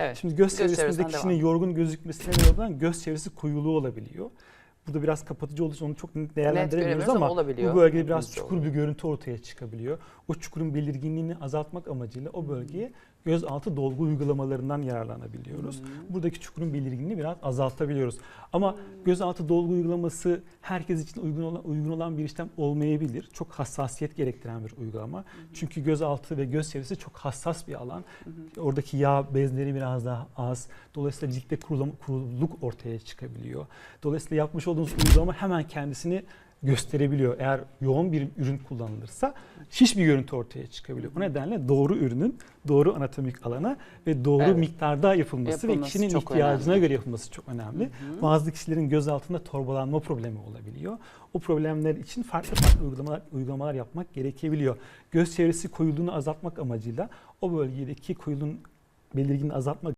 Evet. Şimdi göz Göz çevresinde çevresinden kişinin devam. yorgun gözükmesine neden olan göz çevresi koyuluğu olabiliyor. Burada biraz kapatıcı olduğu için onu çok net değerlendiremiyoruz göremiyoruz ama olabiliyor. bu bölgede biraz Hepimizde çukur bir görüntü ortaya çıkabiliyor. O çukurun belirginliğini azaltmak amacıyla o bölgeye gözaltı dolgu uygulamalarından yararlanabiliyoruz. Buradaki çukurun belirginliğini biraz azaltabiliyoruz. Ama gözaltı dolgu uygulaması herkes için uygun olan, uygun olan bir işlem olmayabilir. Çok hassasiyet gerektiren bir uygulama. Çünkü gözaltı ve göz çevresi çok hassas bir alan. Oradaki yağ bezleri biraz daha az. Dolayısıyla ciltte kuruluk ortaya çıkabiliyor. Dolayısıyla yapmış olduğunuz uygulama hemen kendisini gösterebiliyor. Eğer yoğun bir ürün kullanılırsa şiş bir görüntü ortaya çıkabiliyor. Bu nedenle doğru ürünün doğru anatomik alana ve doğru Evet. miktarda yapılması, ve Yapılması kişinin çok ihtiyacına önemli. göre yapılması çok önemli. Bazı kişilerin göz altında torbalanma problemi olabiliyor. O problemler için farklı farklı uygulamalar, uygulamalar yapmak gerekebiliyor. Göz çevresi koyuluğunu azaltmak amacıyla o bölgedeki koyuluğun belirginliğini azaltmak